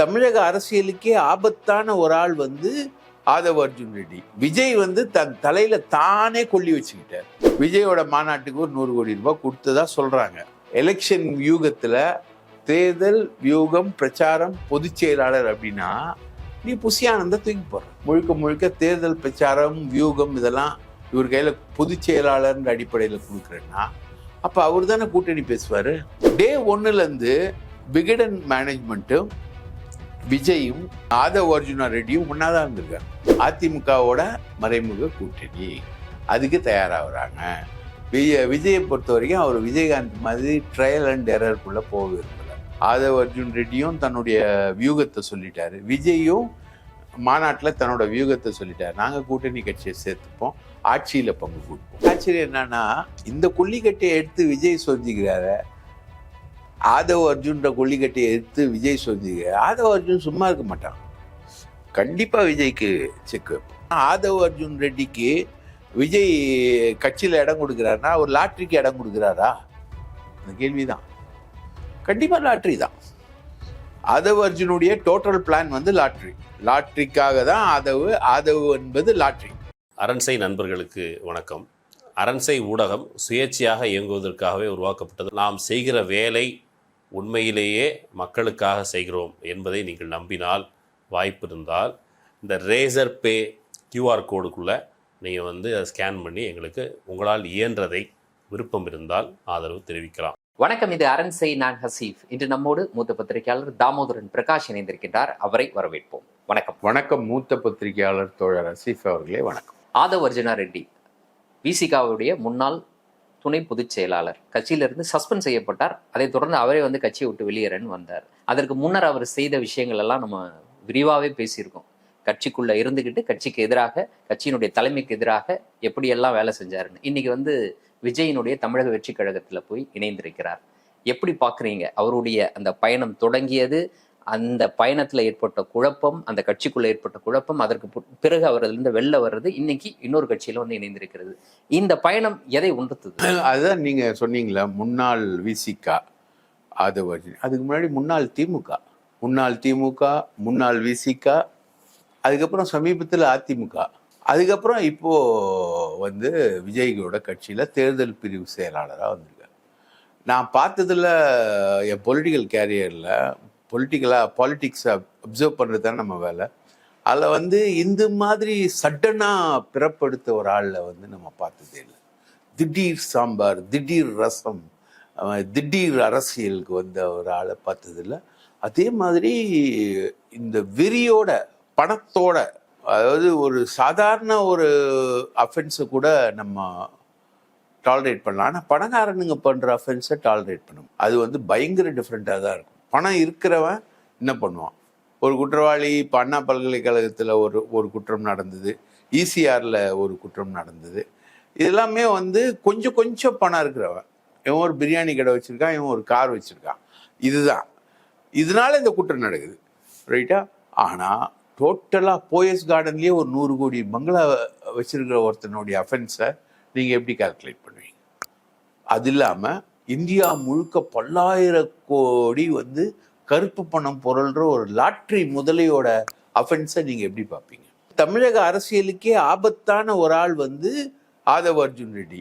தமிழக அரசியலுக்கே ஆபத்தான ஒரு ஆள் வந்து ஆதவ அர்ஜுன் ரெட்டி. விஜய் வந்து தன் தலையில தானே கொல்லி வச்சுக்கிட்டார். விஜயோட மாநாட்டுக்கு ஒரு நூறு கோடி ரூபாய் கொடுத்ததா சொல்றாங்க. எலெக்ஷன் வியூகத்துல தேர்தல் வியூகம் பிரச்சாரம் பொதுச் செயலாளர் அப்படின்னா நீ புசியானந்த தூக்கி போற முழுக்க முழுக்க தேர்தல் பிரச்சாரம் வியூகம் இதெல்லாம் இவர் கையில பொதுச் செயலாளர்ன்ற அடிப்படையில் கொடுக்குறேன்னா அப்ப அவர் தானே கூட்டணி பேசுவாரு? டே ஒன்னுல இருந்து விகடன் மேனேஜ்மெண்ட்டும் விஜயும் ஆதவ் அர்ஜுனா ரெட்டியும் ஒன்னாதான் இருந்திருக்காங்க. அதிமுகவோட மறைமுக கூட்டணி. அதுக்கு தயாராகிறாங்க. விஜய விஜயை பொறுத்த வரைக்கும் அவர் விஜயகாந்த் மாதிரி ட்ரையல் அண்ட் எரருக்குள்ள போக விரும்பல. ஆதவ் அர்ஜுன் ரெட்டியும் தன்னுடைய வியூகத்தை சொல்லிட்டாரு. விஜயும் மாநாட்டில் தன்னோட வியூகத்தை சொல்லிட்டாரு. நாங்கள் கூட்டணி கட்சியை சேர்த்துப்போம். ஆட்சியில் பங்கு கொடுப்போம். ஆச்சரியம் என்னன்னா இந்த கொல்லிக்கட்டையை எடுத்து விஜய் சொல்லிக்கிறார ஆதவ் அர்ஜுன்ற கொல்லிக்கட்டை எடுத்து விஜய் சொல்லிங்க ஆதவ் அர்ஜுன் சும்மா இருக்க மாட்டான். கண்டிப்பாக விஜய்க்கு செக் வைப்போம் ஆதவ் அர்ஜுன் ரெட்டிக்கு விஜய் கட்சியில் இடம் கொடுக்குறாருன்னா ஒரு லாட்ரிக்கு இடம் கொடுக்குறாரா? அந்த கேள்விதான். கண்டிப்பாக லாட்ரி தான். ஆதவ் அர்ஜுனுடைய டோட்டல் பிளான் வந்து லாட்ரி லாட்ரிக்காக தான் ஆதவ் ஆதவ் என்பது லாட்ரி அரண்சை நண்பர்களுக்கு வணக்கம். அரண்சை ஊடகம் சுயேட்சையாக இயங்குவதற்காகவே உருவாக்கப்பட்டது. நாம் செய்கிற வேலை உண்மையிலேயே மக்களுக்காக செய்கிறோம் என்பதை நீங்கள் நம்பினால் வாய்ப்பு இருந்தால் இந்த ரேசர் பே கியூஆர் கோடுக்குள்ளே நீங்கள் வந்து அதை ஸ்கேன் பண்ணி எங்களுக்கு உங்களால் இயன்றதை விருப்பம் இருந்தால் ஆதரவு தெரிவிக்கலாம். வணக்கம் இது அரண்சை நான் ஹசீஃப். இன்று நம்மோடு மூத்த பத்திரிகையாளர் தாமோதரன் பிரகாஷ் இணைந்திருக்கின்றார். அவரை வரவேற்போம். வணக்கம். வணக்கம் மூத்த பத்திரிகையாளர் தோழர் அசீஃப் அவர்களே வணக்கம். ஆதவ் அர்ஜுனா ரெட்டி விசிகாவுடைய முன்னாள் துணை பொதுச் செயலாளர். கட்சியிலிருந்து சஸ்பெண்ட் செய்யப்பட்டார். அதைத் தொடர்ந்து அவரே வந்து கட்சியை விட்டு வெளியேறன்னு வந்தார். அதற்கு முன்னர் அவர் செய்த விஷயங்கள் எல்லாம் நம்ம விரிவாகவே பேசியிருக்கோம். கட்சிக்குள்ள இருந்துக்கிட்டு கட்சிக்கு எதிராக கட்சியினுடைய தலைமைக்கு எதிராக எப்படியெல்லாம் வேலை செஞ்சாருன்னு. இன்னைக்கு வந்து விஜயினுடைய தமிழக வெற்றி கழகத்தில் போய் இணைந்திருக்கிறார். எப்படி பார்க்குறீங்க அவருடைய அந்த பயணம் தொடங்கியது அந்த பயணத்தில் ஏற்பட்ட குழப்பம் அந்த கட்சிக்குள்ளே ஏற்பட்ட குழப்பம் அதற்கு பிறகு அவர் வெளில வர்றது இன்னைக்கு இன்னொரு கட்சியில் வந்து இணைந்திருக்கிறது. இந்த பயணம் எதை உணர்த்துது? அதுதான் நீங்கள் சொன்னீங்களா முன்னாள் விசிகா அது அதுக்கு முன்னாடி முன்னாள் திமுக. முன்னாள் திமுக முன்னாள் விசிகா அதுக்கப்புறம் சமீபத்தில் அதிமுக. அதுக்கப்புறம் இப்போது வந்து விஜய்களோட கட்சியில் தேர்தல் பிரிவு செயலாளராக வந்திருக்காரு. நான் பார்த்ததுல என் பொலிட்டிக்கல் கேரியரில் பொலிட்டிக்கலாக பாலிட்டிக்ஸை அப்சர்வ் பண்ணுறது தான் நம்ம வேலை. அதில் வந்து இந்த மாதிரி சட்டனாக பிறப்படுத்த ஒரு ஆளில் வந்து நம்ம பார்த்ததே இல்லை. திடீர் சாம்பார் திடீர் ரசம் திடீர் அரசியலுக்கு வந்த ஒரு ஆளை பார்த்ததில்ல அதே மாதிரி இந்த வெறியோட பணத்தோட அதாவது ஒரு சாதாரண ஒரு அஃபென்ஸை கூட நம்ம டாலரேட் பண்ணலாம். ஆனால் பணக்காரனுங்க பண்ணுற அஃபென்ஸை டாலரேட் பண்ணும் அது வந்து பயங்கர டிஃப்ரெண்ட்டாக தான் இருக்கும். பணம் இருக்கிறவன் என்ன பண்ணுவான்? ஒரு குற்றவாளி இப்போ அண்ணா பல்கலைக்கழகத்தில் ஒரு ஒரு குற்றம் நடந்தது. ஈசிஆரில் ஒரு குற்றம் நடந்தது. இதெல்லாமே வந்து கொஞ்சம் கொஞ்சம் பணம் இருக்கிறவன். இவன் ஒரு பிரியாணி கடை வச்சுருக்கான் இவன் ஒரு கார் வச்சுருக்கான். இதுதான். இதனால இந்த குற்றம் நடக்குது. ரைட்டா? ஆனால் டோட்டலாக போயஸ் கார்டன்லேயே ஒரு நூறு கோடி பங்களா வச்சுருக்கிற ஒருத்தனுடைய அஃபென்ஸை நீங்கள் எப்படி கால்குலேட் பண்ணுவீங்க? அது இல்லாமல் இந்தியா முழுக்க பல்லாயிர கோடி வந்து கருப்பு பணம் பொருள்ற ஒரு லாட்ரி முதலையோட அஃபென்ஸை நீங்கள் எப்படி பார்ப்பீங்க? தமிழக அரசியலுக்கே ஆபத்தான ஒரு ஆள் வந்து ஆதவ அர்ஜுன் ரெட்டி.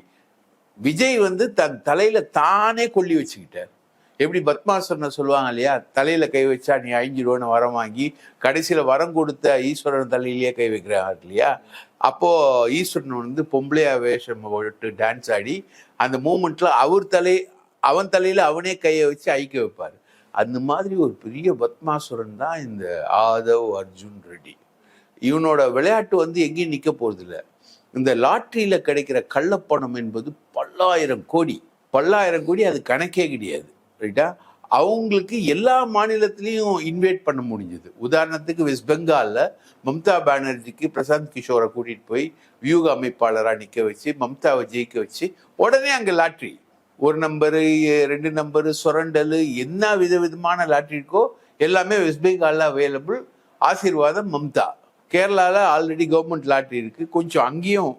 விஜய் வந்து தன் தலையில தானே கொல்லி வச்சுக்கிட்டார். எப்படி பத்மாசுரனை சொல்லுவாங்க இல்லையா? தலையில கை வச்சா நீ அழிஞ்சிடுவோன்னு வரம் வாங்கி கடைசியில வரம் கொடுத்த ஈஸ்வரன் தலையிலேயே கை வைக்கிறாங்க இல்லையா? அப்போ ஈஸ்வரன் வந்து பொம்பளையா வேஷம் போட்டு டான்ஸ் ஆடி அந்த மூமெண்ட்ல அவர் தலை அவன் தலையில் அவனே கையை வச்சு ஐக்க வைப்பார். அந்த மாதிரி ஒரு பெரிய பத்மாசுரன் தான் இந்த ஆதவ் அர்ஜுன் ரெட்டி. இவனோட விளையாட்டு வந்து எங்கேயும் நிற்க போகிறதில்ல இந்த லாட்ரியில் கிடைக்கிற கள்ளப்பணம் என்பது பல்லாயிரம் கோடி. பல்லாயிரம் கோடி அது கணக்கே கிடையாது. ரைட்டா? அவங்களுக்கு எல்லா மாநிலத்திலையும் இன்வைட் பண்ண முடிஞ்சது. உதாரணத்துக்கு வெஸ்ட் பெங்காலில் மம்தா பானர்ஜிக்கு பிரசாந்த் கிஷோரை கூட்டிகிட்டு போய் வியூக அமைப்பாளராக நிற்க வச்சு மம்தாவை ஜெயிக்க வச்சு உடனே அங்கே லாட்ரி ஒரு நம்பரு ரெண்டு நம்பரு சுரண்டல் என்ன வித விதமான லாட்ரி இருக்கோ எல்லாமே வெஸ்ட் பெங்காலில் அவைலபிள் ஆசீர்வாதம் மம்தா. கேரளாவில் ஆல்ரெடி கவர்மெண்ட் லாட்ரி இருக்கு. கொஞ்சம் அங்கேயும்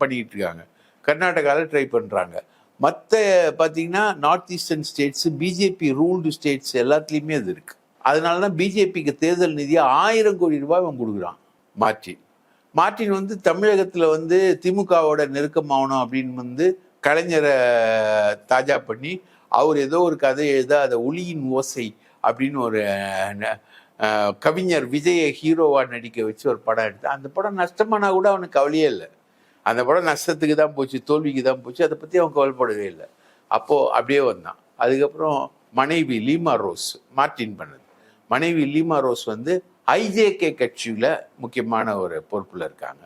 பண்ணிக்கிட்டு இருக்காங்க. கர்நாடகாவில் ட்ரை பண்ணுறாங்க மற்ற பார்த்தீங்கன்னா north eastern states BJP ruled states எல்லாத்துலேயுமே அது இருக்குது அதனால தான் பிஜேபிக்கு தேர்தல் நிதியை ஆயிரம் கோடி ரூபாய் அவன் கொடுக்குறான். மார்ட்டின். மார்ட்டின் வந்து தமிழகத்தில் வந்து திமுகவோட நெருக்கமாகணும் அப்படின்னு வந்து கலைஞரை தாஜா பண்ணி அவர் ஏதோ ஒரு கதை எழுத அதை ஒளியின் ஓசை அப்படின்னு ஒரு கவிஞர் விஜயை ஹீரோவாக நடிக்க வச்சு ஒரு படம் எடுத்தேன். அந்த படம் நஷ்டமானா கூட அவனுக்கு கவலையே இல்லை. அந்த படம் நஷ்டத்துக்கு தான் போச்சு தோல்விக்கு தான் போச்சு அதை பற்றி அவன் கவலைப்படவே இல்லை. அப்போது அப்படியே வந்தான். அதுக்கப்புறம் மனைவி லீமா ரோஸ் மார்ட்டின் பண்ணது. மனைவி லீமா ரோஸ் வந்து ஐஜேகே கட்சியில் முக்கியமான ஒரு பொறுப்பில் இருக்காங்க.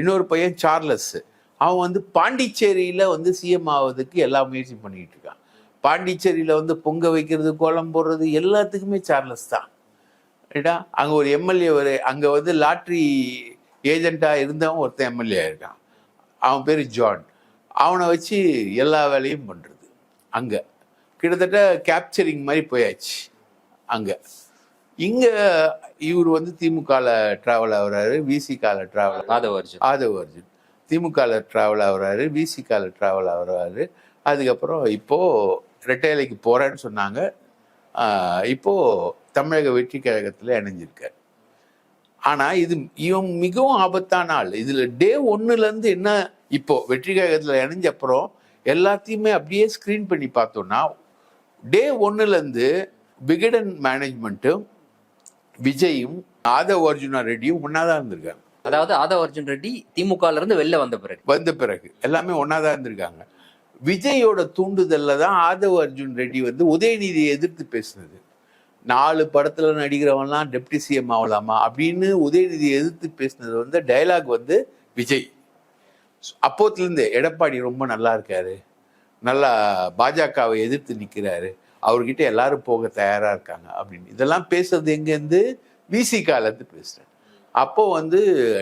இன்னொரு பையன் சார்லஸ். அவன் வந்து பாண்டிச்சேரியில் வந்து சிஎம் ஆவதுக்கு எல்லா முயற்சி பண்ணிக்கிட்டு இருக்கான். பாண்டிச்சேரியில் வந்து பொங்க வைக்கிறது கோலம் போடுறது எல்லாத்துக்குமே சார்லஸ் தான். ரைட்டா அங்கே ஒரு எம்எல்ஏ ஒரு அங்கே வந்து லாட்ரி ஏஜெண்ட்டாக இருந்தவன் ஒருத்தன் எம்எல்ஏ இருக்கான் அவன் பேர் ஜான் அவனை வச்சு எல்லா வேலையும் பண்ணுறது அங்கே. கிட்டத்தட்ட கேப்சரிங் மாதிரி போயாச்சு. அங்கே. இங்கே இவர் வந்து திமுகவில் ட்ராவல் ஆகுறாரு விசிகாவில் ட்ராவல் ஆதவ அர்ஜுன். ஆதவ் அர்ஜுன். திமுகவில் ட்ராவல் ஆகிறாரு விசிகாவில் ட்ராவல் ஆகிறாரு. அதுக்கப்புறம் இப்போது ரெட்டையலைக்கு போகிறேன்னு சொன்னாங்க. இப்போது தமிழக வெற்றி கழகத்தில் இணைஞ்சிருக்கார். ஆனால் இது இவன் மிகவும் ஆபத்தான ஆள். இதில் டே ஒன்றுலேருந்து என்ன இப்போது வெற்றி கழகத்தில் இணைஞ்ச அப்புறம் எல்லாத்தையுமே அப்படியே ஸ்க்ரீன் பண்ணி பார்த்தோன்னா டே ஒன்றுலேருந்து விகடன் மேனேஜ்மெண்ட்டும் விஜயும் ஆதவ் அர்ஜுனா ரெட்டியும் ஒன்றா தான் இருந்திருக்காங்க. அதாவது ஆதவ அர்ஜுன் ரெட்டி திமுகல இருந்து வெளில வந்த பிறகு. வந்த பிறகு. எல்லாமே ஒன்னாதான் இருந்திருக்காங்க. விஜயோட தூண்டுதல்ல தான் ஆதவ் அர்ஜுன் ரெட்டி வந்து உதயநிதியை எதிர்த்து பேசுனது. நாலு படத்துல நடிக்கிறவன்லாம் டெப்டி சிஎம் ஆகலாமா அப்படின்னு உதயநிதியை எதிர்த்து பேசுனது வந்து டைலாக் வந்து விஜய். அப்போத்துலேருந்து எடப்பாடி ரொம்ப நல்லா இருக்காரு. நல்லா பாஜகவை எதிர்த்து நிற்கிறாரு அவர்கிட்ட எல்லாரும் போக தயாரா இருக்காங்க அப்படின்னு. இதெல்லாம் பேசுறது எங்கேருந்து? விசிகாலேருந்து பேசுறேன். அப்போ வந்து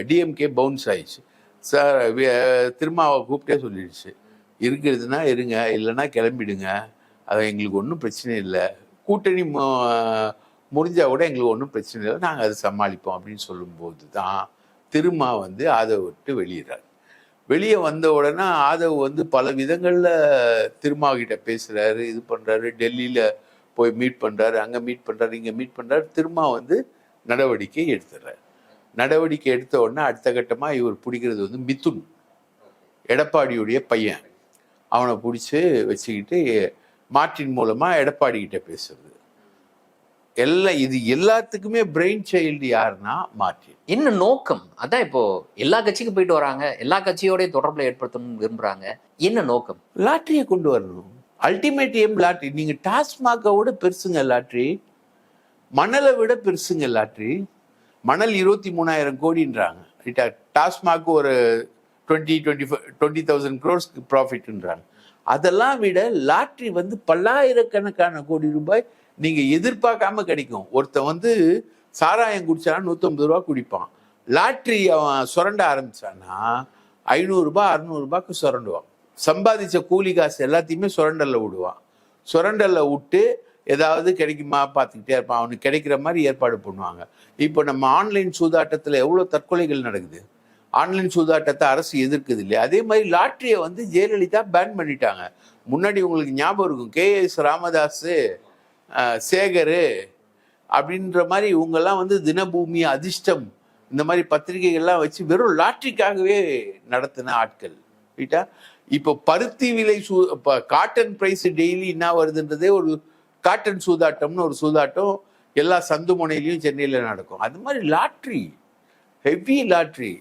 டிஎம்கே பவுன்ஸ் ஆயிடுச்சு. சார் திருமாவை கூப்பிட்டே சொல்லிடுச்சு. இருக்கிறதுனா இருங்க இல்லைன்னா கிளம்பிடுங்க. அது எங்களுக்கு ஒன்றும் பிரச்சனை இல்லை. கூட்டணி முடிஞ்சால் கூட எங்களுக்கு ஒன்றும் பிரச்சனை இல்லை. நாங்கள் அதை சமாளிப்போம் அப்படின்னு சொல்லும்போது தான் திருமா வந்து ஆதவை விட்டு வெளியிடுறாரு வெளியே வந்த உடனே ஆதவ் வந்து பல விதங்களில் திருமா கிட்ட பேசுகிறாரு இது பண்ணுறாரு டெல்லியில் போய் மீட் பண்ணுறாரு அங்கே மீட் பண்ணுறாரு இங்கே மீட் பண்ணுறாரு திருமா வந்து நடவடிக்கை எடுத்துடுறாரு நடவடிக்கை எடுத்த உடனே அடுத்த கட்டமாக இவர் பிடிக்கிறது வந்து மிதுன். எடப்பாடியுடைய பையன். அவனை பிடிச்சி வச்சுக்கிட்டு மார்ட்டின் மூலமாக எடப்பாடி கிட்ட பேசுறது. எல்லாம் இது எல்லாத்துக்குமே பிரெயின் சைல்டு யாருன்னா மார்ட்டின் என்ன நோக்கம். அதான் இப்போ எல்லா கட்சிக்கும் போயிட்டு வராங்க. எல்லா கட்சியோடய தொடர்புல ஏற்படுத்தணும்னு விரும்புறாங்க. என்ன நோக்கம்? லாட்டரியை கொண்டு வரணும். அல்டிமேட் எய்ம் லாட்ரி நீங்க டாஸ்மாகை விட பெருசுங்க லாட்ரி மணலை விட பெருசுங்க லாட்ரி மணல் இருபத்தி மூணாயிரம் கோடின்றாங்க. டாஸ்மாக் ஒரு டுவெண்ட்டி டுவெண்ட்டி டுவெண்ட்டி தௌசண்ட் க்ரோர்ஸ்க்கு ப்ராஃபிட்ன்றாங்க. அதெல்லாம் விட லாட்ரி வந்து பல்லாயிரக்கணக்கான கோடி ரூபாய் நீங்கள் எதிர்பார்க்காம கிடைக்கும். ஒருத்தன் வந்து சாராயம் குடிச்சானா நூற்றம்பது ரூபா குடிப்பான். லாட்ரி அவன் சுரண்ட ஆரம்பிச்சான்னா ஐநூறுரூபா அறநூறுபாக்கு சுரண்டுவான். சம்பாதிச்ச கூலி காசு எல்லாத்தையுமே சுரண்டலில் விடுவான். சுரண்டலில் விட்டு ஏதாவது கிடைக்குமா? பார்த்துக்கிட்டே இருப்பான். அவனுக்கு கிடைக்கிற மாதிரி ஏற்பாடு பண்ணுவாங்க. இப்போ நம்ம ஆன்லைன் சூதாட்டத்தில் எவ்வளோ தற்கொலைகள் நடக்குது? ஆன்லைன் சூதாட்டத்தை அரசு எதிர்க்குது இல்லையா? அதே மாதிரி லாட்டரியை வந்து ஜெயலலிதா பேன் பண்ணிட்டாங்க. முன்னாடி உங்களுக்கு ஞாபகம் இருக்கும். கேஎஸ் ராமதாஸ் சேகர் அப்படின்ற மாதிரி இவங்கெல்லாம் வந்து தினபூமி அதிர்ஷ்டம் இந்த மாதிரி பத்திரிகைகள்லாம் வச்சு வெறும் லாட்ரிக்காகவே நடத்தின ஆட்கள். ரைட்டா இப்போ பருத்தி விலை சூ இப்போ காட்டன் ப்ரைஸ் டெய்லி என்ன வருதுன்றதே ஒரு காட்டன் சூதாட்டம்னு ஒரு சூதாட்டம் எல்லா சந்து முனையிலையும் சென்னையில் நடக்கும். அது மாதிரி லாட்ரி ஹெவி லாட்ரி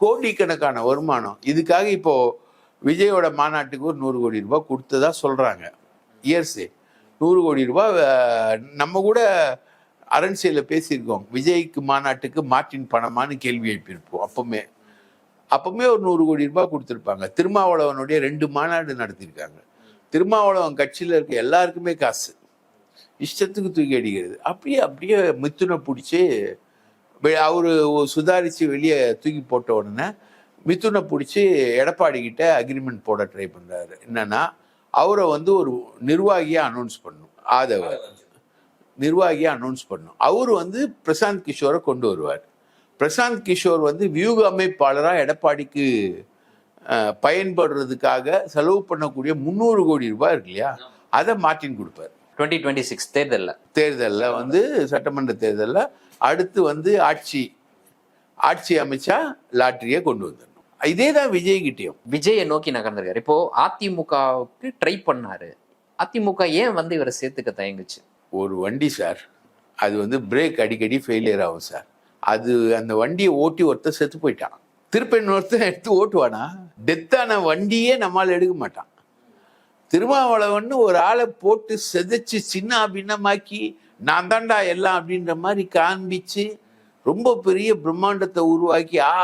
கோடிக்கணக்கான வருமானம். இதுக்காக இப்போது விஜயோட மாநாட்டுக்கு ஒரு நூறு கோடி ரூபாய் கொடுத்ததா சொல்கிறாங்க இயர்ஸே நூறு கோடி ரூபாய் நம்ம கூட அரண்சையில் பேசியிருக்கோம். விஜய்க்கு மாநாட்டுக்கு மார்ட்டின் பணமான்னு கேள்வி எழுப்பியிருப்போம் அப்பவுமே. அப்போவுமே ஒரு நூறு கோடி ரூபாய் கொடுத்துருப்பாங்க. திருமாவளவனுடைய ரெண்டு மாநாடு நடத்தியிருக்காங்க. திருமாவளவன் கட்சியில் இருக்க எல்லாருக்குமே காசு. இஷ்டத்துக்கு தூக்கி அடிக்கிறது. அப்படியே அப்படியே மித்துனை பிடிச்சி அவர் சுதாரித்து வெளியே தூக்கி போட்ட உடனே மிதுனை பிடிச்சி எடப்பாடி கிட்ட அக்ரிமெண்ட் போட ட்ரை பண்ணுறாரு என்னன்னா அவரை வந்து ஒரு நிர்வாகியாக அனௌன்ஸ் பண்ணும். ஆதவ. நிர்வாகியாக அனௌன்ஸ் பண்ணும். அவர் வந்து பிரசாந்த் கிஷோரை கொண்டு வருவார். பிரசாந்த் கிஷோர் வந்து வியூக அமைப்பாளராக எடப்பாடிக்கு பயன்படுறதுக்காக செலவு பண்ணக்கூடிய முந்நூறு கோடி ரூபாய் இருக்கு இல்லையா? அதை மார்ட்டின் கொடுப்பார். டுவெண்ட்டி டுவெண்ட்டி சிக்ஸ் தேர்தலில். தேர்தலில் வந்து சட்டமன்ற தேர்தலில் அடுத்து வந்து ஆட்சி ஆட்சி அமைச்சா லாட்டரியை கொண்டு வந்துடணும். இதே தான் விஜய்கிட்டயும் விஜயை நோக்கி நகர்ந்திருக்காரு. இப்போ அதிமுகவுக்கு ட்ரை பண்ணாரு. அதிமுக ஏன் வந்து இவரை சேர்த்துக்க தயங்குச்சு? ஒரு வண்டி சார். அது வந்து பிரேக் அடிக்கடி ஃபெயிலியர் ஆகும் சார். அது அந்த வண்டியை ஓட்டி ஒருத்தர் செத்து போயிட்டான். திருப்பி இன்னொருத்தன் எடுத்து ஓட்டுவானா? டெத்தான வண்டியே நம்மால் எடுக்க மாட்டான். திருமாவளவன் ஒரு ஆளை போட்டு செதைச்சு சின்ன பின்னமாக்கி நான் தாண்டா எல்லாம் அப்படின்ற மாதிரி காண்பிச்சு ரொம்ப பெரிய பிரம்மாண்டத்தை உருவாக்கி ஆ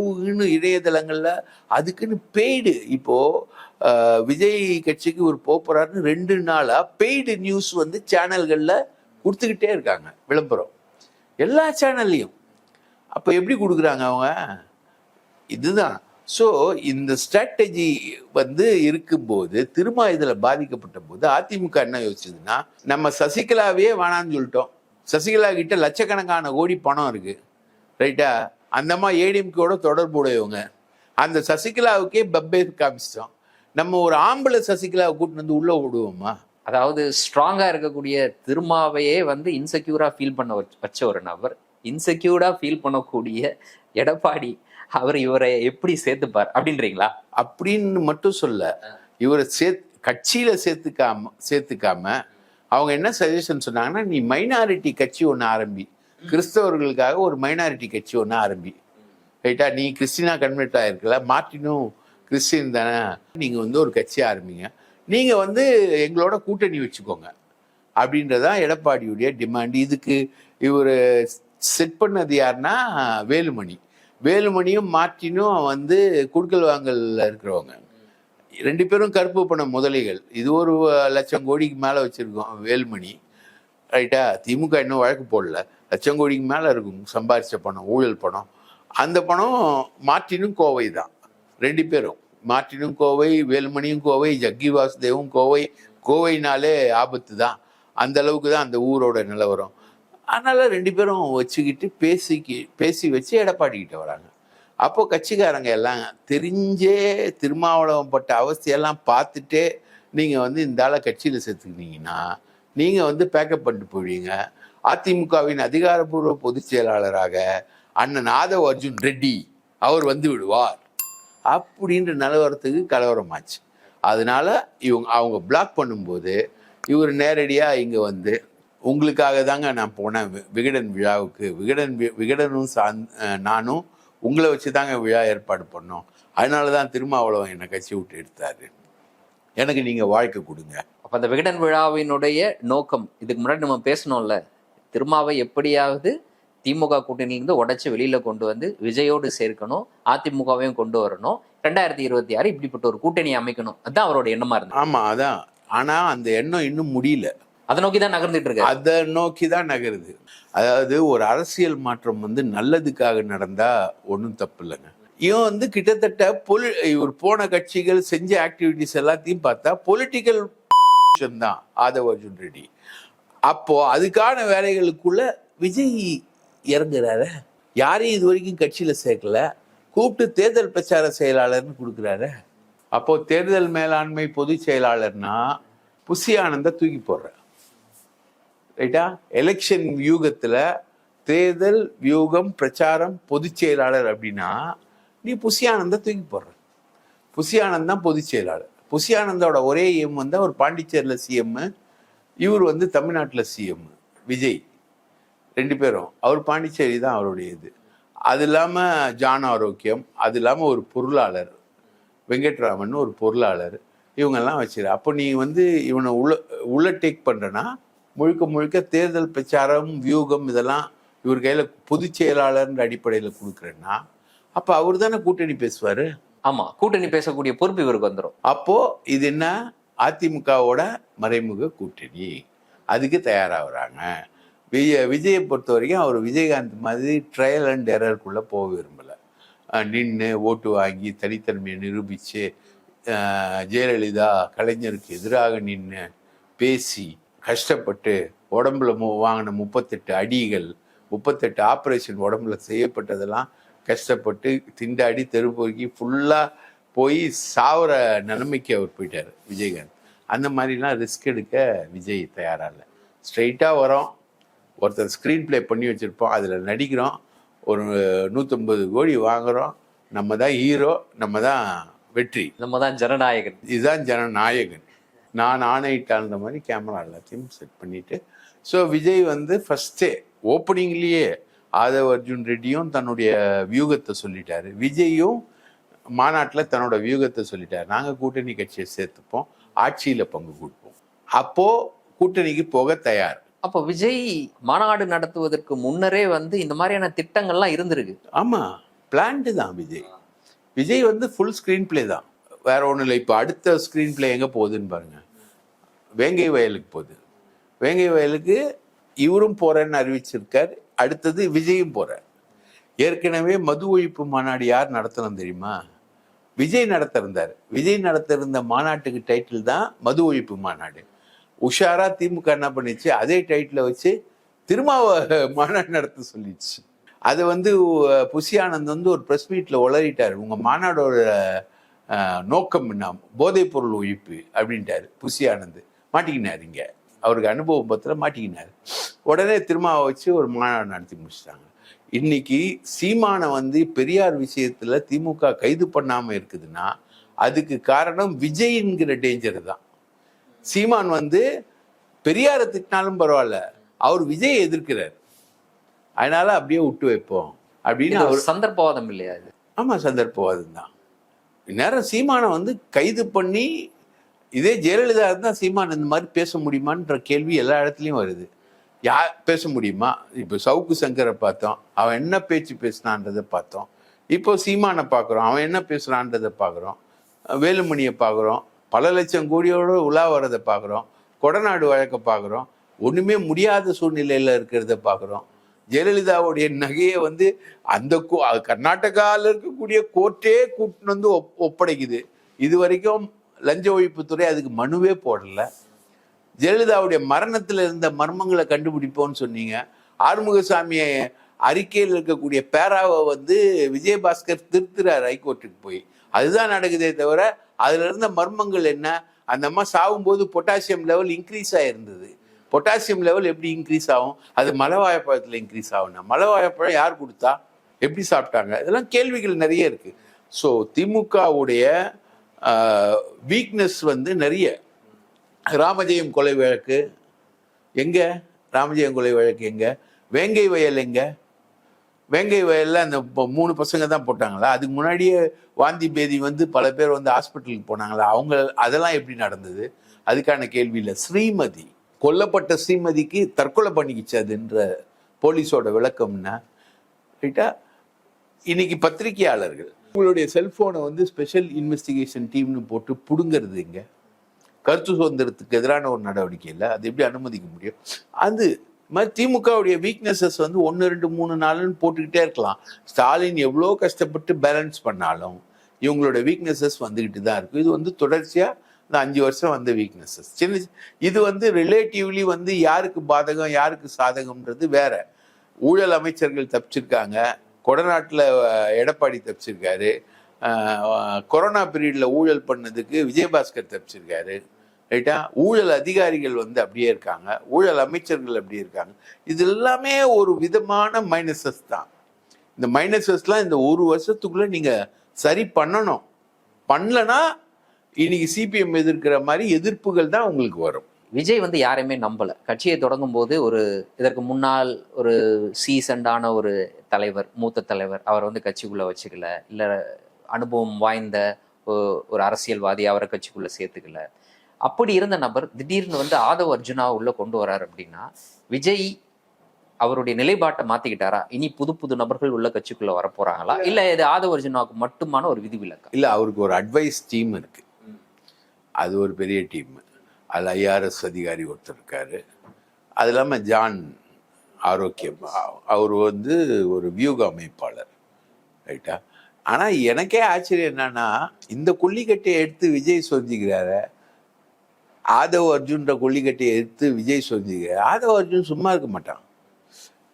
ஊன்னு இணையதளங்களில் அதுக்குன்னு பெய்டு. இப்போது விஜய் கட்சிக்கு ஒரு போறாருன்னு ரெண்டு நாளாக பெய்டு நியூஸ் வந்து சேனல்களில் கொடுத்துக்கிட்டே இருக்காங்க விளம்பரம். எல்லா சேனல்லையும். அப்போ எப்படி கொடுக்குறாங்க அவங்க? இதுதான். ஸோ இந்த ஸ்ட்ராட்டஜி வந்து இருக்கும்போது திரும்ப இதில் பாதிக்கப்பட்ட போது அதிமுக என்ன யோசிச்சதுன்னா நம்ம சசிகலாவே வேணான்னு சொல்லிட்டோம். சசிகலா கிட்ட லட்சக்கணக்கான கோடி பணம் இருக்கு. ரைட்டா அந்தம்மா தொடர்பு தொடர்புடையவங்க அந்த சசிகலாவுக்கே பப்பே காமிச்சிட்டோம். நம்ம ஒரு ஆம்பளை சசிகலாவை கூட்டின்னு வந்து உள்ள விடுவோமா அதாவது ஸ்ட்ராங்கா இருக்கக்கூடிய திருமாவையே வந்து இன்செக்யூரா ஃபீல் பண்ண வச்ச- வச்ச ஒரு நபர். இன்செக்யூர்டா ஃபீல் பண்ணக்கூடிய எடப்பாடி. அவர் இவரை எப்படி சேர்த்துப்பார் அப்படின்றீங்களா? அப்படின்னு மட்டும் சொல்ல இவரை சேர்த்து கட்சியில சேர்த்துக்காம சேர்த்துக்காம அவங்க என்ன சஜஷன் சொன்னாங்கன்னா நீ மைனாரிட்டி கட்சி ஒன்று ஆரம்பி. கிறிஸ்தவர்களுக்காக ஒரு மைனாரிட்டி கட்சி ஒன்று ஆரம்பி. ரைட்டா நீ கிறிஸ்டினா கன்வெர்ட் ஆகிருக்கல மார்ட்டினும் கிறிஸ்டின் தானே. நீங்கள் வந்து ஒரு கட்சி ஆரம்பிங்க. நீங்கள் வந்து எங்களோட கூட்டணி வச்சுக்கோங்க. அப்படின்றதான் எடப்பாடியுடைய டிமாண்ட் இதுக்கு இவர் செட் பண்ணது யாருன்னா வேலுமணி. வேலுமணியும் மார்ட்டினும் வந்து குடுக்கல் வாங்கலில் இருக்கிறவங்க. ரெண்டு பேரும் கருப்பு பண முதலைகள். இது ஒரு லட்சம் கோடிக்கு மேலே வச்சுருக்கோம் வேலுமணி. ரைட்டா திமுக இன்னும் வழக்கு போடல. லட்சம் கோடிக்கு மேலே இருக்கும். சம்பாரித்த பணம் ஊழல் பணம். அந்த பணம் மார்ட்டினும் கோவை தான். ரெண்டு பேரும். மார்ட்டினும் கோவை வேலுமணியும் கோவை ஜக்கி வாசுதேவும் கோவை. கோவைனாலே ஆபத்து தான். அந்த அளவுக்கு தான் அந்த ஊரோட நிலவரம். அதனால ரெண்டு பேரும் வச்சுக்கிட்டு பேசிக்கி பேசி வச்சு எடப்பாடி வராங்க. அப்போ கட்சிக்காரங்க எல்லாம் தெரிஞ்சே திருமாவளவன் பட்ட அவஸ்தையெல்லாம் பார்த்துட்டே நீங்கள் வந்து இந்த ஆளை கட்சியில் சேர்த்துக்கிட்டீங்கன்னா நீங்கள் வந்து பேக்கப் பண்ணிட்டு போவீங்க. அதிமுகவின் அதிகாரப்பூர்வ பொதுச் செயலாளராக அண்ணன் ஆதவ் அர்ஜுன் ரெட்டி அவர் வந்து விடுவார். அப்படின்ற நிலவரத்துக்கு கலவரமாச்சு. அதனால இவங்க அவங்க பிளாக் பண்ணும்போது இவர் நேரடியாக இங்கே வந்து உங்களுக்காக தாங்க நான் போனேன். விகடன் விழாவுக்கு. விகடன் விகடனும் அஹ் நானும் உங்களை வச்சு தாங்க விழா ஏற்பாடு பண்ணோம். அதனால தான் திருமாவளவன் என்னை கட்சி விட்டு எடுத்தாரு. எனக்கு நீங்கள் வாழ்க்கை கொடுங்க. அப்ப அந்த விகடன் விழாவினுடைய நோக்கம் இதுக்கு முன்னாடி நம்ம பேசணும்ல திருமாவை எப்படியாவது திமுக கூட்டணியிலிருந்து உடைச்சு வெளியில கொண்டு வந்து விஜயோடு சேர்க்கணும் அதிமுகவையும் கொண்டு வரணும். ரெண்டாயிரத்தி இருபத்தி ஆறு இப்படிப்பட்ட ஒரு கூட்டணி அமைக்கணும். அதுதான் அவரோட எண்ணமா இருந்தது. ஆமாம் அதான். ஆனால் அந்த எண்ணம் இன்னும் முடியல. அதை நோக்கி தான் நகர்ந்துட்டு இருக்கு. அதை நோக்கி தான் நகருது. அதாவது ஒரு அரசியல் மாற்றம் வந்து நல்லதுக்காக நடந்தா ஒன்றும் தப்பு இல்லைங்க. இவன் வந்து கிட்டத்தட்ட பொலி இவர் போன கட்சிகள் செஞ்ச ஆக்டிவிட்டிஸ் எல்லாத்தையும் பார்த்தா பொலிட்டிக்கல் தான். ஆதவ் அர்ஜுன் ரெட்டி. அப்போ அதுக்கான வேலைகளுக்குள்ள விஜய் இறங்குறாரு. யாரையும் இது வரைக்கும் கட்சியில் சேர்க்கல. கூப்பிட்டு தேர்தல் பிரச்சார செயலாளர்னு கொடுக்குறாரு. அப்போ தேர்தல் மேலாண்மை பொதுச் செயலாளர்னா புசி ஆனந்த தூக்கி போடுற ரைட்டா எலெக்ஷன் வியூகத்தில் தேர்தல் வியூகம் பிரச்சாரம் பொதுச் செயலாளர் அப்படின்னா நீ புசி தூக்கி போடுற. புசியானந்த் தான் பொதுச் செயலாளர். புசியானந்தோட ஒரே எம் வந்து அவர் பாண்டிச்சேரியில் சிஎம் இவர் வந்து தமிழ்நாட்டில் சிஎம் விஜய். ரெண்டு பேரும். அவர் பாண்டிச்சேரி தான் அவருடைய இது. அது இல்லாமல் ஜான் ஆரோக்கியம் அது இல்லாமல் ஒரு பொருளாளர். வெங்கட்ராமன் ஒரு பொருளாளர். இவங்கெல்லாம் வச்சிரு அப்போ நீ வந்து இவனை உள்ள உள்ள டேக் பண்ணுறனா முழுக்க முழுக்க தேர்தல் பிரச்சாரம் வியூகம் இதெல்லாம் இவர் கையில் பொதுச் செயலாளர்ன்ற அடிப்படையில் கொடுக்குறேன்னா அப்போ அவர் தானே கூட்டணி பேசுவார்? ஆமா கூட்டணி பேசக்கூடிய பொறுப்பு இவருக்கு வந்துடும் அப்போ இது என்ன? அதிமுகவோட மறைமுக கூட்டணி. அதுக்கு தயாராகிறாங்க. விஜய விஜயை பொறுத்த வரைக்கும் அவர் விஜயகாந்த் மாதிரி ட்ரையல் அண்ட் எரருக்குள்ளே போக விரும்பலை. நின்று ஓட்டு வாங்கி தனித்தன்மையை நிரூபித்து ஜெயலலிதா கலைஞருக்கு எதிராக நின்று பேசி கஷ்டப்பட்டு உடம்புல மு வாங்கின முப்பத்தெட்டு அடிகள் முப்பத்தெட்டு ஆப்ரேஷன் உடம்புல செய்யப்பட்டதெல்லாம் கஷ்டப்பட்டு திண்டாடி தெருப்பொறுக்கி ஃபுல்லாக போய் சாவர நிலைமைக்கு அவர் போயிட்டார் விஜயகாந்த். அந்த மாதிரிலாம் ரிஸ்க் எடுக்க விஜய் தயாராக இல்லை. ஸ்ட்ரைட்டாக வரோம். ஒருத்தர் ஸ்க்ரீன் ப்ளே பண்ணி வச்சுருப்போம். அதில் நடிக்கிறோம். ஒரு நூற்றம்பது கோடி வாங்குகிறோம் நம்ம தான் ஹீரோ நம்ம தான் வெற்றி. நம்ம தான் ஜனநாயகன். இதுதான் ஜனநாயகன். நான் ஆணையிட்டான்ற மாதிரி கேமரா எல்லாத்தையும் செட் பண்ணிட்டு ஸோ விஜய் வந்து ஃபஸ்ட்டே ஓப்பனிங்லேயே ஆதவ் அர்ஜுன் ரெட்டியும் தன்னுடைய வியூகத்தை சொல்லிட்டாரு. விஜயும் மாநாட்டில் தன்னோட வியூகத்தை சொல்லிட்டாரு. நாங்கள் கூட்டணி கட்சியை சேர்த்துப்போம் ஆட்சியில் பங்கு கொடுப்போம். அப்போது கூட்டணிக்கு போக தயார். அப்போ விஜய் மாநாடு நடத்துவதற்கு முன்னரே வந்து இந்த மாதிரியான திட்டங்கள்லாம் இருந்திருக்கு. ஆமாம் பிளான்டு தான் விஜய். விஜய் வந்து ஃபுல் ஸ்க்ரீன் ப்ளே தான். வேற ஒன்றும் இல்லை. இப்போ அடுத்த ஸ்க்ரீன் பிளே எங்கே போகுதுன்னு பாருங்க. வேங்கை வயலுக்கு போகுது. வேங்கை வயலுக்கு இவரும் போறேன்னு அறிவிச்சிருக்கார். அடுத்தது விஜயும் போகிறார் ஏற்கனவே மது ஒழிப்பு மாநாடு யார் நடத்தணும் தெரியுமா? விஜய் நடத்திருந்தார். விஜய் நடத்திருந்த மாநாட்டுக்கு டைட்டில் தான் மது ஒழிப்பு மாநாடு. உஷாரா திமுக என்ன பண்ணிச்சு? அதே டைட்டில் வச்சு திருமாவ மாநாடு நடத்த சொல்லிடுச்சு அது வந்து புசி ஆனந்த் வந்து ஒரு ப்ரெஸ் மீட்டில் உளறிட்டார். உங்கள் மாநாடோட நோக்கம் என்ன போதைப் பொருள் ஒழிப்பு அப்படின்ட்டாரு புசி ஆனந்த் மாட்டிக்கினார் இங்க. அவருக்கு அனுபவம் பத்திர மாட்டிக்கினார். உடனே திருமாவை வச்சு ஒரு மாநாடு நடத்தி முடிச்சிட்டாங்க. இன்னைக்கு சீமானை வந்து பெரியார் விஷயத்துல திமுக கைது பண்ணாம இருக்குதுன்னா அதுக்கு காரணம் விஜய்ங்கிற டேஞ்சர் தான். சீமான் வந்து பெரியாரை திட்டினாலும் பரவாயில்ல அவர் விஜயை எதிர்க்கிறார். அதனால அப்படியே விட்டு வைப்போம் அப்படின்னு அவர் சந்தர்ப்பவாதம் இல்லையா இது? ஆமா சந்தர்ப்பவாதம் தான். இந்நேரம் சீமானை வந்து கைது பண்ணி இதே ஜெயலலிதா இருந்தால் சீமான் இந்த மாதிரி பேச முடியுமான்ற கேள்வி எல்லா இடத்துலையும் வருது. யா பேச முடியுமா? இப்போ சவுக்கு சங்கரை பார்த்தோம். அவன் என்ன பேச்சு பேசினான்றதை பார்த்தோம். இப்போ சீமானை பார்க்குறோம். அவன் என்ன பேசுகிறான்றதை பார்க்குறோம். வேலுமணியை பார்க்குறோம். பல லட்சம் கோடியோட உலா வர்றதை பார்க்குறோம். கொடநாடு வழக்கை பார்க்குறோம். ஒன்றுமே முடியாத சூழ்நிலையில் இருக்கிறத பார்க்குறோம். ஜெயலலிதாவுடைய நகையை வந்து அந்த கோ- கர்நாடகாவில் இருக்கக்கூடிய கோர்ட்டே கூட்டின்னு வந்து ஒப் ஒப்படைக்குது. இது வரைக்கும் லஞ்ச ஒழிப்புத்துறை அதுக்கு மனுவே போடலை. ஜெயலலிதாவுடைய மரணத்தில் இருந்த மர்மங்களை கண்டுபிடிப்போம்னு சொன்னீங்க. ஆறுமுகசாமியை அறிக்கையில் இருக்கக்கூடிய பேராவை வந்து விஜயபாஸ்கர் திருத்துறார் ஹைகோர்ட்டுக்கு போய். அதுதான் நடக்குதே தவிர அதில் இருந்த மர்மங்கள் என்ன? அந்த அம்மா சாகும்போது பொட்டாசியம் லெவல் இன்க்ரீஸ் ஆகிருந்தது பொட்டாசியம் லெவல் எப்படி இன்க்ரீஸ் ஆகும்? அது மலவாயப்பழத்தில் இன்க்ரீஸ் ஆகும்னா மலவாயப்பழம் யார் கொடுத்தா? எப்படி சாப்பிட்டாங்க? இதெல்லாம் கேள்விகள் நிறைய இருக்குது ஸோ திமுகவுடைய வீக்னஸ் வந்து நிறைய. ராமஜெயம் கொலை வழக்கு எங்கே? ராமஜெயம் கொலை வழக்கு எங்கே? வேங்கை வயல் எங்கே? வேங்கை வயலில் அந்த மூணு பசங்க தான் போட்டாங்களா? அதுக்கு முன்னாடியே வாந்தி பேதி வந்து பல பேர் வந்து ஹாஸ்பிட்டலுக்கு போனாங்களா? அவங்க அதெல்லாம் எப்படி நடந்தது? அதுக்கான கேள்வியில் ஸ்ரீமதி கொல்லப்பட்ட ஸ்ரீமதிக்கு தற்கொலை பண்ணிக்கிச்சு அதுன்ற போலீஸோட விளக்கம்னா ரைட்டா? இன்னைக்கு பத்திரிகையாளர்கள் உங்களுடைய செல்போனை வந்து ஸ்பெஷல் இன்வெஸ்டிகேஷன் டீம்னு போட்டு புடுங்கிறது இங்க கருத்து சுதந்திரத்துக்கு எதிரான ஒரு நடவடிக்கை இல்லை. அது எப்படி அனுமதிக்க முடியும்? அது மாதிரி திமுகவுடைய வீக்னஸஸ் வந்து ஒன்று ரெண்டு மூணு நாலுன்னு போட்டுக்கிட்டே இருக்கலாம். ஸ்டாலின் எவ்வளோ கஷ்டப்பட்டு பேலன்ஸ் பண்ணாலும் இவங்களோட வீக்னஸஸ் வந்துக்கிட்டு தான் இருக்கும். இது வந்து தொடர்ச்சியாக இந்த அஞ்சு வருஷம் வந்த வீக்னஸஸ் சின்ன இது வந்து ரிலேட்டிவ்லி வந்து யாருக்கு பாதகம் யாருக்கு சாதகம்ன்றது வேற. ஊழல் அமைச்சர்கள் தப்பிச்சிருக்காங்க. கொடநாட்டில் எடப்பாடி தப்பிச்சிருக்காரு. கொரோனா பீரியடில் ஊழல் பண்ணதுக்கு விஜயபாஸ்கர் தப்பிச்சிருக்காரு. ரைட்டா ஊழல் அதிகாரிகள் வந்து அப்படியே இருக்காங்க. ஊழல் அமைச்சர்கள் அப்படியே இருக்காங்க. இது எல்லாமே ஒரு விதமான மைனஸஸ் தான். இந்த மைனஸஸ்லாம் இந்த ஒரு வருஷத்துக்குள்ளே நீங்கள் சரி பண்ணணும். பண்ணலன்னா இன்னைக்கு சிபிஎம் எதிர்க்கிற மாதிரி எதிர்ப்புகள் தான் உங்களுக்கு வரும். விஜய் வந்து யாரையுமே நம்பல. கட்சியை தொடங்கும் போது ஒரு இதற்கு முன்னால் ஒரு சீசண்டான ஒரு தலைவர் மூத்த தலைவர் அவர் வந்து கட்சிக்குள்ள வச்சுக்கல. இல்ல அனுபவம் வாய்ந்த ஒரு அரசியல்வாதி அவரை கட்சிக்குள்ள சேர்த்துக்கல. அப்படி இருந்த நபர் திடீர்னு வந்து ஆதவ் அர்ஜுனா உள்ள கொண்டு வரார் அப்படின்னா விஜய் அவருடைய நிலைப்பாட்டை மாத்திக்கிட்டாரா? இனி புது புது நபர்கள் உள்ள கட்சிக்குள்ள வர போறாங்களா இல்ல இது ஆதவ் அர்ஜுனாவுக்கு மட்டுமான ஒரு விதிவிலக்கா? இல்ல அவருக்கு ஒரு அட்வைஸ் டீம் இருக்கு. அது ஒரு பெரிய டீம். அதில் ஐஆர்எஸ் அதிகாரி ஒருத்தர் இருக்கார். அது இல்லாமல் ஜான் ஆரோக்கியம். அவர் வந்து ஒரு வியூக அமைப்பாளர். ரைட்டா ஆனால் எனக்கே ஆச்சரியம் என்னன்னா இந்த கொல்லிக்கட்டையை எடுத்து விஜய் சொந்திக்கிறாரு ஆதவ் அர்ஜுன்ற கொல்லிக்கட்டையை எடுத்து விஜய் சொந்திக்கிறார் ஆதவ் அர்ஜுன் சும்மா இருக்க மாட்டான்.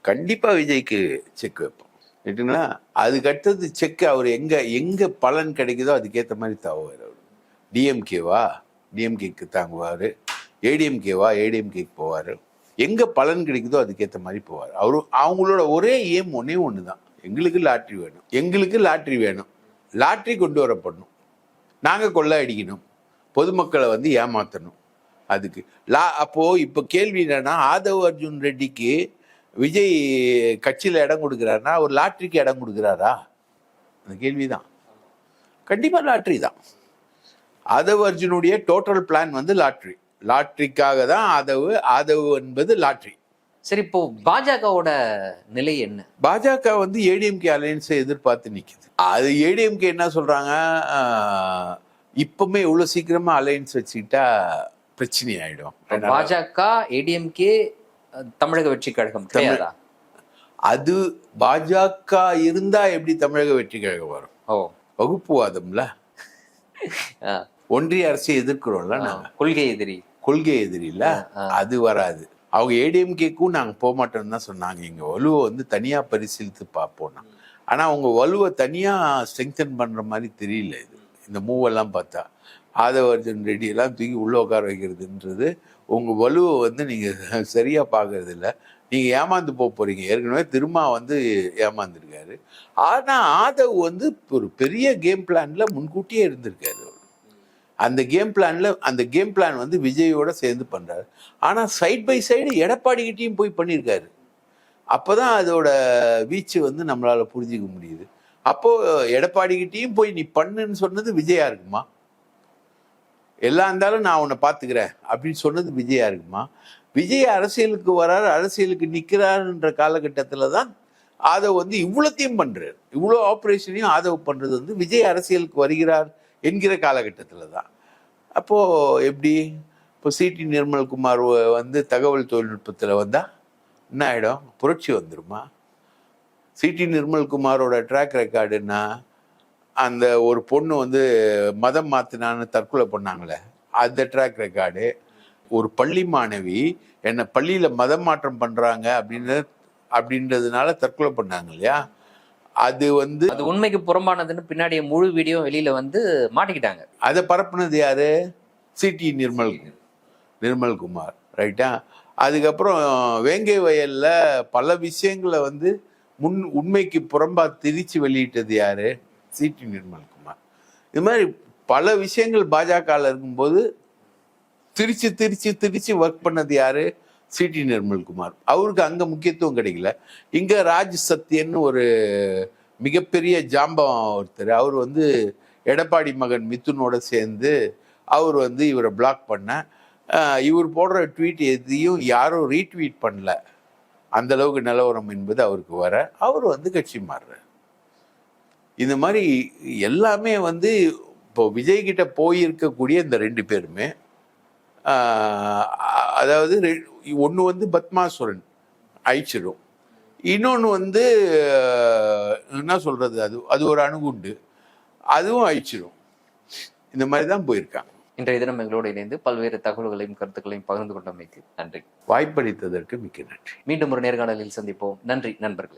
கண்டிப்பாக விஜய்க்கு செக் வைப்போம். ரைட்டுங்களா அதுக்கு அடுத்தது செக் அவர் எங்கே எங்கே பலன் கிடைக்குதோ அதுக்கேற்ற மாதிரி தவறு டிஎம்கேவா டிஎம்கேக்கு தாங்குவார். ஏடிஎம்கேவா ஏடிஎம்கேக்கு போவார். எங்கே பலன் கிடைக்குதோ அதுக்கேற்ற மாதிரி போவார். அவரு அவங்களோட ஒரே ஏம் ஒன்றே ஒன்று தான் எங்களுக்கு லாட்ரி வேணும். எங்களுக்கு லாட்ரி வேணும். லாட்ரி கொண்டு வரப்படணும். நாங்கள் கொள்ளை அடிக்கணும் பொதுமக்களை வந்து ஏமாற்றணும் அதுக்கு. லா அப்போது இப்போ கேள்வி என்னன்னா ஆதவ் அர்ஜுன் ரெட்டிக்கு விஜய் கட்சியில் இடம் கொடுக்குறாருன்னா ஒரு லாட்ரிக்கு இடம் கொடுக்குறாரா? அந்த கேள்வி தான் கண்டிப்பாக லாட்ரி தான் ஆதவ் அர்ஜுனுடைய டோட்டல் பிளான் வந்து லாட்ரி லாட்ரிக்காக தான் ஆதவ் ஆதவ் என்பது லாட்ரி சரி இப்போ பாஜகவோட நிலை என்ன? பாஜக வந்து ஏடிஎம்கே அலையன்ஸை எதிர்பார்த்து நிக்குது. அது ஏடிஎம்கே என்ன சொல்றாங்க? ஆஹ், இப்பவுமே இவ்வளவு சீக்கிரமா அலையன்ஸ் வச்சுக்கிட்டா பிரச்சனை ஆயிடும். பாஜக ஏடிஎம்கே தமிழக வெற்றி கழகம் கிடையாதா? அது பாஜக இருந்தா எப்படி தமிழக வெற்றி கழகம் வரும்? ஓ. வகுப்புவாதம்ல ஒன்றிய அரசை எதிர்க்கிறோம்ல ஆ, நாங்க கொள்கை எதிரி. கொள்கை எதிரில அது வராது. அவங்க ஏடிஎம்கேக்கும் நாங்க போக மாட்டோம்னு தான் சொன்னாங்க. எங்க வலுவை வந்து தனியா பரிசீலித்து பார்ப்போம் ஆனா அவங்க வலுவை தனியா ஸ்ட்ரெங்தன் பண்ற மாதிரி தெரியல இது. இந்த மூவெல்லாம் பார்த்தா. ஆதவ அர்ஜுன் ரெட்டி எல்லாம் தூக்கி உள்ள உட்கார வைக்கிறதுன்றது உங்க வலுவை வந்து நீங்க சரியா பார்க்கறது இல்ல. நீங்க ஏமாந்து போக போறீங்க. ஏற்கனவே திருமா வந்து ஏமாந்துருக்காரு. ஆனா ஆதவ் வந்து ஒரு பெரிய கேம் பிளான்ல முன்கூட்டியே இருந்திருக்காரு. அந்த கேம் பிளான்ல அந்த கேம் பிளான் வந்து விஜயோட சேர்ந்து பண்ணுறாரு ஆனா சைட் பை சைடு எடப்பாடிகிட்டையும் போய் பண்ணியிருக்காரு. அப்பதான் அதோட வீச்சு வந்து நம்மளால புரிஞ்சுக்க முடியுது. அப்போ எடப்பாடிகிட்டையும் போய் நீ பண்ணுன்னு சொன்னது விஜயா இருக்குமா? எல்லாம் இருந்தாலும் நான் உன்னை பார்த்துக்கிறேன் அப்படின்னு சொன்னது விஜயா இருக்குமா? விஜய் அரசியலுக்கு வரார் அரசியலுக்கு நிற்கிறாருன்ற காலகட்டத்தில் தான் ஆதவ் வந்து இவ்வளோத்தையும் பண்ணுறாரு இவ்வளோ ஆப்ரேஷனையும் ஆதவ் பண்ணுறது வந்து விஜய் அரசியலுக்கு வருகிறார். என்கிற காலகட்டத்தில் தான் அப்போது எப்படி? இப்போ சிடி நிர்மல்குமார் வந்து தகவல் தொழில்நுட்பத்தில் வந்தால் என்ன ஆகிடும் புரட்சி வந்துருமா? சிடி நிர்மல்குமாரோட ட்ராக் ரெக்கார்டுன்னா அந்த ஒரு பொண்ணு வந்து மதம் மாற்றினான்னு தற்கொலை பண்ணாங்களே அந்த ட்ராக் ரெக்கார்டு ஒரு பள்ளி மாணவி என்னை பள்ளியில் மதம் மாற்றம் பண்ணுறாங்க அப்படின்னு அப்படின்றதுனால தற்கொலை பண்ணாங்க இல்லையா? அது வந்து அது உண்மைக்கு புறம்பானதுன்னு பின்னாடி முழு வீடியோ வெளியில வந்து மாட்டிக்கிட்டாங்க. அதை பரப்புனது யாரு? சிடி நிர்மல் நிர்மல்குமார் ரைட்டா அதுக்கப்புறம் வேங்கை வயல்ல பல விஷயங்களை வந்து முன் உண்மைக்கு புறம்பா திரிச்சு வெளியிட்டது யாரு? சிடி நிர்மல்குமார் இது மாதிரி பல விஷயங்கள் பாஜகவில் இருக்கும்போது திரிச்சு திரிச்சு திரிச்சு ஒர்க் பண்ணது யாரு? சிடி நிர்மல்குமார். அவருக்கு அங்கே முக்கியத்துவம் கிடைக்கல. இங்கே ராஜ் சத்யன்னு ஒரு மிகப்பெரிய ஜாம்பவன் ஒருத்தர். அவர் வந்து எடப்பாடி மகன் மித்துனோட சேர்ந்து அவர் வந்து இவரை பிளாக் பண்ண இவர் போடுற ட்வீட் எதையும் யாரும் ரீட்வீட் பண்ணல. அந்த அளவுக்கு நிலவரம் என்பது அவருக்கு வர அவர் வந்து கட்சி மாறுறார். இந்த மாதிரி எல்லாமே வந்து இப்போ விஜய் கிட்ட போயிருக்கக்கூடிய இந்த ரெண்டு பேருமே அதாவது ஒன்று வந்து பத்மாசுரன் அழிச்சிடும் இன்னொன்று வந்து என்ன சொல்றது அது? அது ஒரு அணுகுண்டு. அதுவும் அழிச்சிடும் இந்த மாதிரி தான் போயிருக்காங்க. இன்றைய தினம் எங்களோடு இணைந்து பல்வேறு தகவல்களையும் கருத்துக்களையும் பகிர்ந்து கொண்டமைக்கு நன்றி. வாய்ப்பளித்ததற்கு மிக்க நன்றி. மீண்டும் ஒரு நேர்காணலில் சந்திப்போம். நன்றி நண்பர்களே.